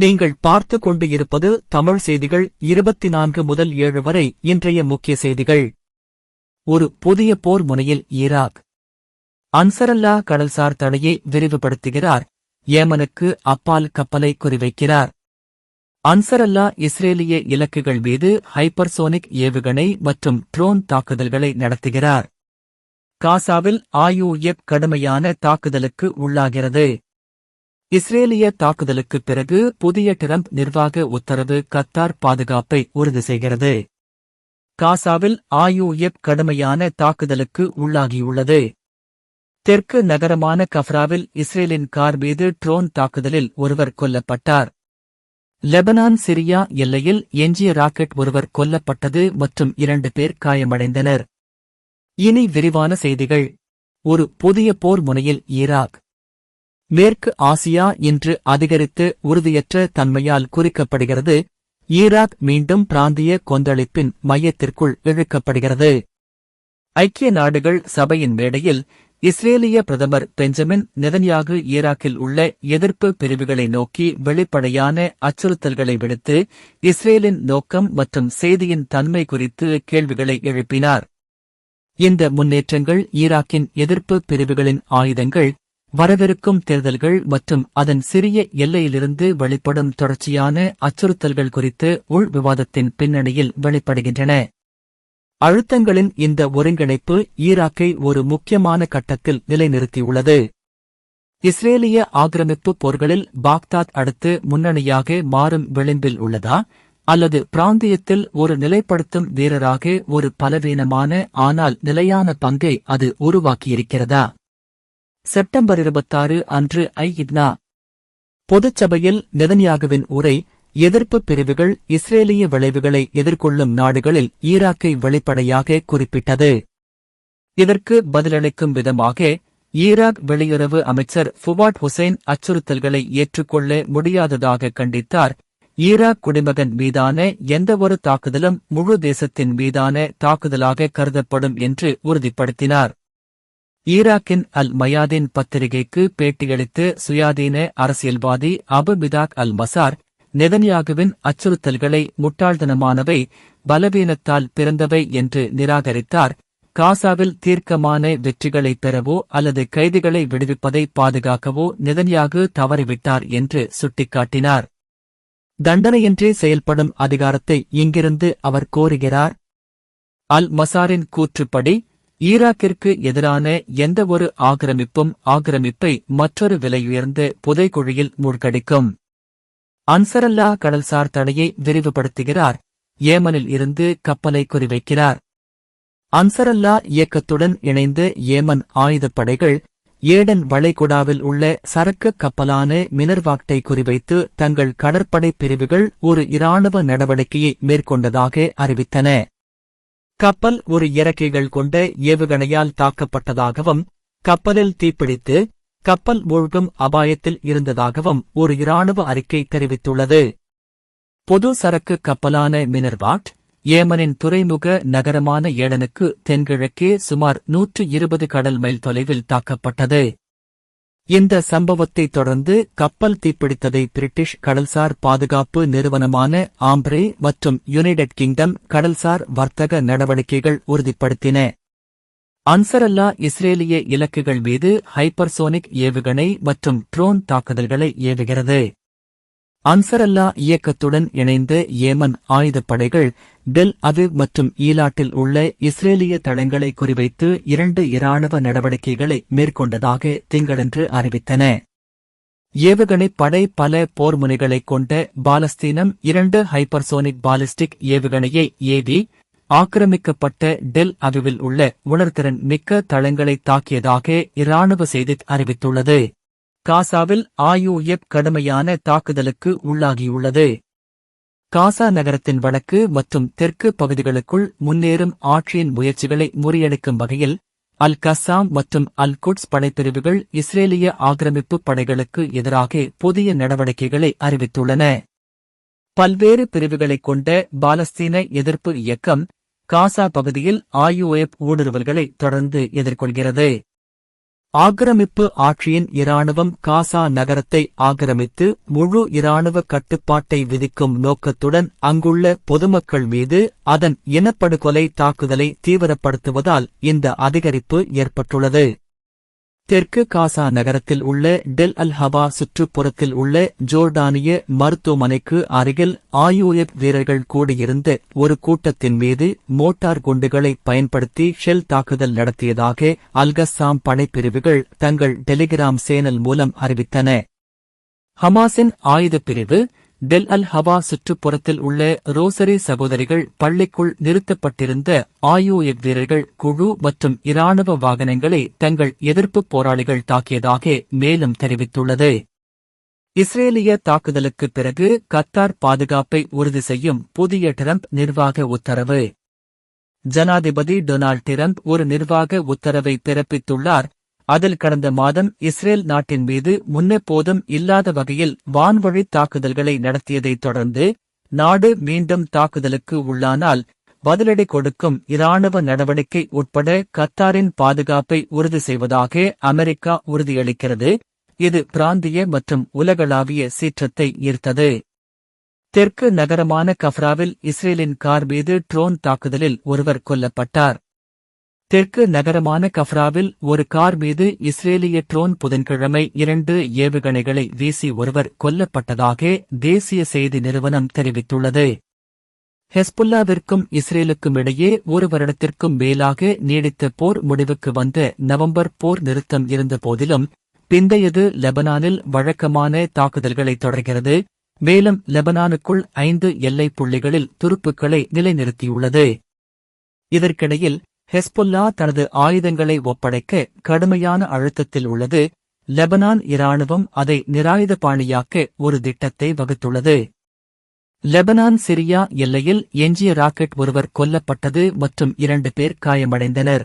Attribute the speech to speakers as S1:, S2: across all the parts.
S1: நீங்கள் பார்த்து கொண்டு இருப்பது தமிழ் செய்திகள் இருபத்தி நான்கு முதல் ஏழு வரை இன்றைய முக்கிய செய்திகள். ஒரு புதிய போர் முனையில் ஈராக். அன்சரல்லா கடல்சார் தடையை விரிவுபடுத்துகிறார். ஏமனுக்கு அப்பால் கப்பலை குறிவைக்கிறார். அன்சரல்லா இஸ்ரேலிய இலக்குகள் மீது ஹைப்பர்சோனிக் ஏவுகணை மற்றும் ட்ரோன் தாக்குதல்களை நடத்துகிறார். காசாவில் ஆயுஎப் கடுமையான தாக்குதலுக்கு உள்ளாகிறது. இஸ்ரேலிய தாக்குதலுக்குப் பிறகு புதிய டிரம்ப் நிர்வாக உத்தரவு கத்தார் பாதுகாப்பை உறுதி செய்கிறது. காசாவில் ஆயுஎப் கடுமையான தாக்குதலுக்கு உள்ளாகியுள்ளது. தெற்கு நகரமான கஃப்ராவில் இஸ்ரேலின் கார் மீது ட்ரோன் தாக்குதலில் ஒருவர் கொல்லப்பட்டார். லெபனான் சிரியா எல்லையில் எஞ்சிய ராக்கெட் ஒருவர் கொல்லப்பட்டது மற்றும் இரண்டு பேர் காயமடைந்தனர். இனி விரிவான செய்திகள். ஒரு புதிய போர் முனையில் ஈராக். மேற்கு ஆசியா இன்று அதிகரித்து உறுதியற்ற தன்மையால் குறிக்கப்படுகிறது. ஈராக் மீண்டும் பிராந்திய கொந்தளிப்பின் மையத்திற்குள் இழுக்கப்படுகிறது. ஐக்கிய நாடுகள் சபையின் மேடையில் இஸ்ரேலிய பிரதமர் பெஞ்சமின் நெதன்யாகு ஈராக்கில் உள்ள எதிர்ப்பு பிரிவுகளை நோக்கி வெளிப்படையான அச்சுறுத்தல்களை விடுத்து இஸ்ரேலின் நோக்கம் மற்றும் செய்தியின் தன்மை குறித்து கேள்விகளை எழுப்பினார். இந்த முன்னேற்றங்கள் ஈராக்கின் எதிர்ப்பு பிரிவுகளின் ஆயுதங்கள் வரவிருக்கும் தேர்தல்கள் மற்றும் அதன் சிறிய எல்லையிலிருந்து வெளிப்படும் தொடர்ச்சியான அச்சுறுத்தல்கள் குறித்து உள் விவாதத்தின் பின்னணியில் வெளிப்படுகின்றன. அழுத்தங்களின் இந்த ஒருங்கிணைப்பு ஈராக்கை ஒரு முக்கியமான கட்டத்தில் நிலைநிறுத்தியுள்ளது. இஸ்ரேலிய ஆக்கிரமிப்பு போர்களில் பாக்தாத் அடுத்து முன்னணியாக மாறும் விளிம்பில் உள்ளதா அல்லது பிராந்தியத்தில் ஒரு நிலைப்படுத்தும் வீரராக ஒரு பலவீனமான ஆனால் நிலையான பங்கை அது உருவாக்கியிருக்கிறதா? செப்டம்பர் இருபத்தாறு அன்று ஐ இத்னா பொதுச்சபையில் நெதன்யாகுவின் உரை எதிர்ப்பு பிரிவுகள் இஸ்ரேலிய விளைவுகளை எதிர்கொள்ளும் நாடுகளில் ஈராக்கை வெளிப்படையாக குறிப்பிட்டது. இதற்கு பதிலளிக்கும் விதமாக ஈராக் வெளியுறவு அமைச்சர் ஃபுவாட் ஹுசைன் அச்சுறுத்தல்களை ஏற்றுக்கொள்ள முடியாததாக கண்டித்தார். ஈராக் குடிமகன் மீதான எந்தவொரு தாக்குதலும் முழு தேசத்தின் மீதான தாக்குதலாக கருதப்படும் என்று உறுதிப்படுத்தினார். ஈராக்கின் அல் மயாதின் பத்திரிகைக்கு பேட்டியளித்து சுயாதீன அரசியல்வாதி அபு பிதாக் அல் மசார் நெதன்யாகுவின் அச்சுறுத்தல்களை முட்டாள்தனமானவை பலவீனத்தால் பிறந்தவை என்று நிராகரித்தார். காசாவில் தீர்க்கமான வெற்றிகளை பெறவோ அல்லது கைதிகளை விடுவிப்பதை பாதுகாக்கவோ நெதன்யாகு தவறிவிட்டார் என்று சுட்டிக்காட்டினார். தண்டனையின்றி செயல்படும் அதிகாரத்தை இங்கிருந்து அவர் கோருகிறார். அல் மசாரின் கூற்றுப்படி ஈராக்கிற்கு எதிரான எந்தவொரு ஆக்கிரமிப்பும் ஆக்கிரமிப்பை மற்றொரு விலையுயர்ந்த புதைக்குழியில் மூழ்கடிக்கும். அன்சரல்லா கடல்சார் தடையை விரிவுபடுத்துகிறார். ஏமனில் இருந்து கப்பலை குறிவைக்கிறார். அன்சரல்லா இயக்கத்துடன் இணைந்து ஏமன் ஆயுதப்படைகள் ஏடன் வளைகுடாவில் உள்ள சரக்கு கப்பலான மினர்வாக்டை குறிவைத்து தங்கள் கடற்படை பிரிவுகள் ஒரு இராணுவ நடவடிக்கையை மேற்கொண்டதாக அறிவித்தன. கப்பல் ஒரு இறக்கைகள் கொண்ட ஏவுகணையால் தாக்கப்பட்டதாகவும் கப்பலில் தீப்பிடித்து கப்பல் மூழ்கும் அபாயத்தில் இருந்ததாகவும் ஒரு இராணுவ அறிக்கை தெரிவித்துள்ளது. பொது சரக்கு கப்பலான மினர்வாட் ஏமனின் துறைமுக நகரமான ஏழனுக்கு தென்கிழக்கே சுமார் நூற்று இருபது கடல் மைல் தொலைவில் தாக்கப்பட்டது. இந்த சம்பவத்தை தொடர்ந்து கப்பல் தீப்பிடித்ததை பிரிட்டிஷ் கடல்சார் பாதுகாப்பு நிறுவனமான ஆம்ப்ரே மற்றும் யுனைடெட் கிங்டம் கடல்சார் வர்த்தக நடவடிக்கைகள் உறுதிப்படுத்தின. அன்சரல்லா இஸ்ரேலிய இலக்குகள் மீது ஹைப்பர்சோனிக் ஏவுகணை மற்றும் ட்ரோன் தாக்குதல்களை ஏவுகிறது. அன்சரல்லா இயக்கத்துடன் இணைந்த ஏமன் ஆயுதப்படைகள் டெல் அவிவ் மற்றும் ஈலாட்டில் உள்ள இஸ்ரேலிய தளங்களை குறிவைத்து இரண்டு இராணுவ நடவடிக்கைகளை மேற்கொண்டதாக திங்களன்று அறிவித்தன. ஏவுகணை படை பல போர் முனைகளைக் கொண்ட பாலஸ்தீனம் இரண்டு ஹைப்பர்சோனிக் பாலிஸ்டிக் ஏவுகணையை ஏவி ஆக்கிரமிக்கப்பட்ட டெல் அவிவில் உள்ள உணர்திறன் மிக்க தளங்களை தாக்கியதாக இராணுவ செய்தி அறிவித்துள்ளது. காசாவில் ஆயுஎப் கடுமையான தாக்குதலுக்கு உள்ளாகியுள்ளது. காசா நகரத்தின் வடக்கு மற்றும் தெற்கு பகுதிகளுக்குள் முன்னேறும் ஆட்சியின் முயற்சிகளை முறியடிக்கும் வகையில் அல் கசாம் மற்றும் அல் குட்ஸ் படைப்பிரிவுகள் இஸ்ரேலிய ஆக்கிரமிப்பு படைகளுக்கு எதிராக புதிய நடவடிக்கைகளை அறிவித்துள்ளன. பல்வேறு பிரிவுகளைக் கொண்ட பாலஸ்தீன எதிர்ப்பு இயக்கம் காசா பகுதியில் ஆயுஎப் ஊடுருவல்களை தொடர்ந்து எதிர்கொள்கிறது. ஆக்கிரமிப்பு ஆட்சியின் இராணுவம் காசா நகரத்தை ஆக்கிரமித்து முழு இராணுவ கட்டுப்பாட்டை விதிக்கும் நோக்கத்துடன் அங்குள்ள பொதுமக்கள் மீது அதன் இனப்படுகொலை தாக்குதலை தீவிரப்படுத்துவதால் இந்த அதிகரிப்பு ஏற்பட்டுள்ளது. தெற்கு காசா நகரத்தில் உள்ள டெல் அல் ஹவா சுற்றுப்புறத்தில் உள்ள ஜோர்டானிய மருத்துவமனைக்கு அருகில் ஆயுஎப் வீரர்கள் கூடியிருந்த ஒரு கூட்டத்தின் மீது மோட்டார் குண்டுகளை பயன்படுத்தி ஷெல் தாக்குதல் நடத்தியதாக அல்கஸ்ஸாம் படைப்பிரிவுகள் தங்கள் டெலிகிராம் சேனல் மூலம் அறிவித்தன. ஹமாஸின் ஆயுதப் பிரிவு டெல் அல் ஹவா சுற்றுப்புறத்தில் உள்ள ரோசரி சகோதரிகள் பள்ளிக்குள் நிறுத்தப்பட்டிருந்த ஆயுஎக் வீரர்கள் குழு மற்றும் இராணுவ வாகனங்களை தங்கள் எதிர்ப்பு போராளிகள் தாக்கியதாக மேலும் தெரிவித்துள்ளது. இஸ்ரேலிய தாக்குதலுக்கு பிறகு கத்தார் பாதுகாப்பை உறுதி செய்யும் புதிய டிரம்ப் நிர்வாக உத்தரவு. ஜனாதிபதி டொனால்ட் டிரம்ப் ஒரு நிர்வாக உத்தரவை பிறப்பித்துள்ளார். அதில் கடந்த மாதம் இஸ்ரேல் நாட்டின் மீது முன்னெப்போதும் இல்லாத வகையில் வான்வழி தாக்குதல்களை நடத்தியதைத் தொடர்ந்து நாடு மீண்டும் தாக்குதலுக்கு உள்ளானால் பதிலடி கொடுக்கும் இராணுவ நடவடிக்கை உட்பட கத்தாரின் பாதுகாப்பை உறுதி செய்வதாக அமெரிக்கா உறுதியளிக்கிறது. இது பிராந்திய மற்றும் உலகளாவிய சீற்றத்தை ஈர்த்தது. தெற்கு நகரமான கஃப்ராவில் இஸ்ரேலின் கார் மீது ட்ரோன் தாக்குதலில் ஒருவர் கொல்லப்பட்டார். தெற்கு நகரமான கஃப்ராவில் ஒரு கார் மீது இஸ்ரேலிய ட்ரோன் புதன்கிழமை இரண்டு ஏவுகணைகளை வீசி ஒருவர் கொல்லப்பட்டதாக தேசிய செய்தி நிறுவனம் தெரிவித்துள்ளது. ஹெஸ்புல்லாவிற்கும் இஸ்ரேலுக்கும் இடையே ஒரு வருடத்திற்கும் மேலாக நீடித்த போர் முடிவுக்கு வந்த நவம்பர் போர் நிறுத்தம் இருந்த போதிலும் பிந்தையது லெபனானில் வழக்கமான தாக்குதல்களை தொடர்கிறது. மேலும் லெபனானுக்குள் ஐந்து எல்லைப் புள்ளிகளில் துருப்புக்களை நிலைநிறுத்தியுள்ளது. இதற்கிடையில் ஹெஸ்புல்லா தனது ஆயுதங்களை ஒப்படைக்க கடுமையான அழுத்தத்தில் உள்ளது. லெபனான் இராணுவம் அதை நிராயுதபாணியாக்க ஒரு திட்டத்தை வகுத்துள்ளது. லெபனான் சிரியா எல்லையில் எஞ்சிய ராக்கெட் ஒருவர் கொல்லப்பட்டது மற்றும் இரண்டு பேர் காயமடைந்தனர்.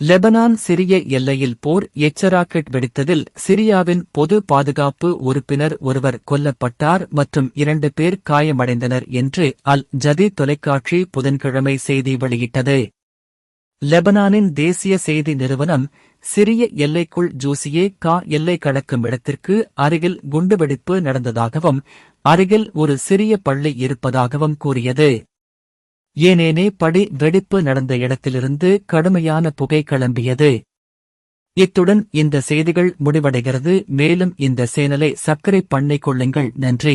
S1: லெபனான் சிரிய எல்லையில் போர் எச்ச ராக்கெட் வெடித்ததில் சிரியாவின் பொது பாதுகாப்பு உறுப்பினர் ஒருவர் கொல்லப்பட்டார் மற்றும் இரண்டு பேர் காயமடைந்தனர் என்று அல் ஜதி தொலைக்காட்சி புதன்கிழமை செய்தி வெளியிட்டது. லெபனானின் தேசிய செய்தி நிறுவனம் சிறிய எல்லைக்குள் ஜூசியே கா எல்லை கடக்கும் இடத்திற்கு அருகில் குண்டுவெடிப்பு நடந்ததாகவும் அருகில் ஒரு சிறிய பள்ளி இருப்பதாகவும் கூறியது. ஏனேனே படி வெடிப்பு நடந்த இடத்திலிருந்து கடுமையான புகை கிளம்பியது. இத்துடன் இந்த செய்திகள் முடிவடைகிறது. மேலும் இந்த சேனலை சர்க்கரை பண்ணை கொள்ளுங்கள் நன்றி.